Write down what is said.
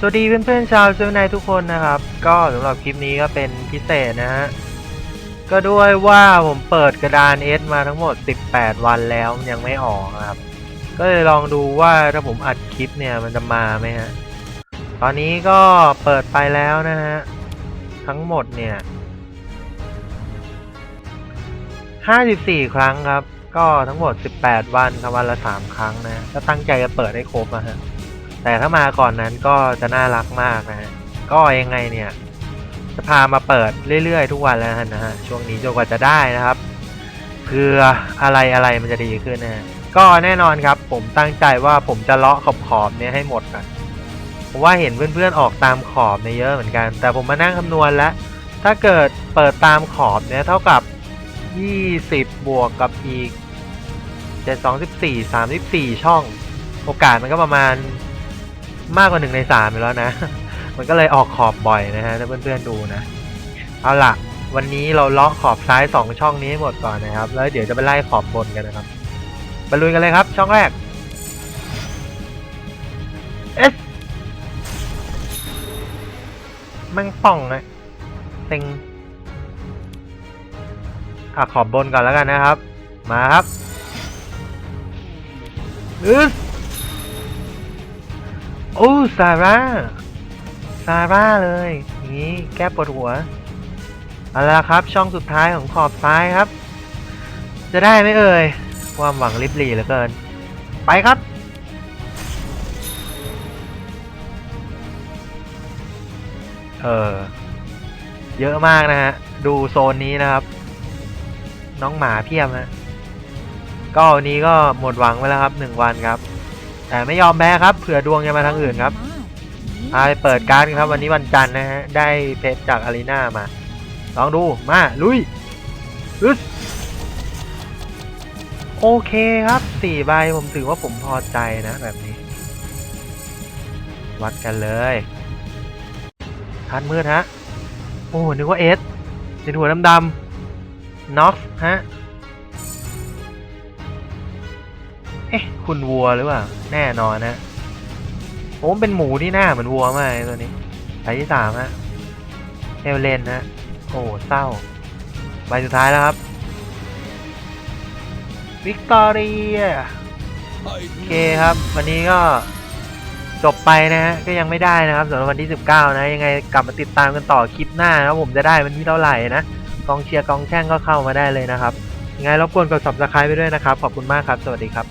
สวัสดีเพื่อนๆชาวเซลนายทุกคนนะครับ ก็สำหรับคลิปนี้ก็เป็นพิเศษนะฮะ ก็ด้วยว่าผมเปิดกระดาน S มาทั้งหมด 18 วันแล้วยังไม่ออกครับ ก็เลยลองดูว่าถ้าผมอัดคลิปเนี่ยมันจะมาไหมฮะ ตอนนี้ก็เปิดไปแล้วนะฮะ ทั้งหมดเนี่ย 54 ครั้งครับ ก็ทั้งหมด 18 วันครับวันละ 3 ครั้งนะ ก็ตั้งใจจะเปิดให้ครบอะฮะ แต่ถ้ามาก่อนนั้นก็จะน่ารักมากนะฮะก็ยังไงเนี่ย จะพามาเปิดเรื่อยๆ ทุกวันแล้วนะฮะช่วงนี้จนกว่าจะได้นะครับเพื่ออะไรอะไรมันจะดีขึ้นนะฮะก็แน่นอนครับผมตั้งใจว่าผมจะเลาะขอบขอบๆเนี่ยให้หมดก่อนผมว่าเห็นเพื่อนๆออกตามขอบเนี่ยเยอะเหมือนกัน แต่ผมมานั่งคำนวณแล้ว ถ้าเกิดเปิดตามขอบเนี่ยเท่ากับ 20 บวกกับอีก7 2 14 34 ช่อง โอกาสมันก็ประมาณ มากกว่าหนึ่งในสามอยู่แล้วนะ มันก็เลยออกขอบบ่อยนะฮะถ้าเพื่อนๆดูนะ เอาล่ะ วันนี้เราเลาะขอบซ้าย2ช่องนี้ให้หมดก่อนนะครับ แล้วเดี๋ยวจะไปไล่ขอบบนกันนะครับไปลุยกันเลยครับ ช่องแรกเอสแมันป่องอะเต็งอะขอบบนก่อนแล้วกันนะครับ มาครับอึส โอ้ซาร่า ซาร่าเลย นี้แก้ปวดหัว เอาละครับ ช่องสุดท้ายของขอบซ้ายครับ จะได้ไหมเอ่ย ความหวังลิบหลีเหลือเกิน ไปครับเออเยอะมากนะฮะ ดูโซนนี้นะครับ น้องหมาเพียบฮะก็วันนี้ก็หมดหวังไปแล้วครับหนึ่งวันครับ แต่ไม่ยอมแพ้ครับเผื่อดวงจะมาทางอื่นครับพาไปเปิดการ์ดกันครับวันนี้วันจันทร์นะฮะได้เพชรจากอารีนามาลองดูมาลุยอึดโอเคครับสี่ใบผมถือว่าผมพอใจนะแบบนี้ วัดกันเลยทันมืดฮะ โอ้นึกว่าเอสเป็นหัวดำๆน็อกฮะ อ๊ะ คุณวัวหรือเปล่า แน่นอนนะผมเป็นหมูที่หน้าเหมือนวัวมากตัวนี้ใบที่สามฮะเอลเลนฮะ โอ้เศร้า ใบสุดท้ายแล้วครับ วิกตอเรีย โอเคครับ วันนี้ก็จบไปนะฮะ ก็ยังไม่ได้นะครับสำหรับวันที่ 19 นะ ยังไงกลับมาติดตามกันต่อคลิปหน้านะผมจะได้วันที่เท่าไหร่นะ กองเชียร์กองแช่งก็เข้ามาได้เลยนะครับยังไงรบกวนกด subscribe ไปด้วยนะครับ ขอบคุณมากครับ สวัสดีครับ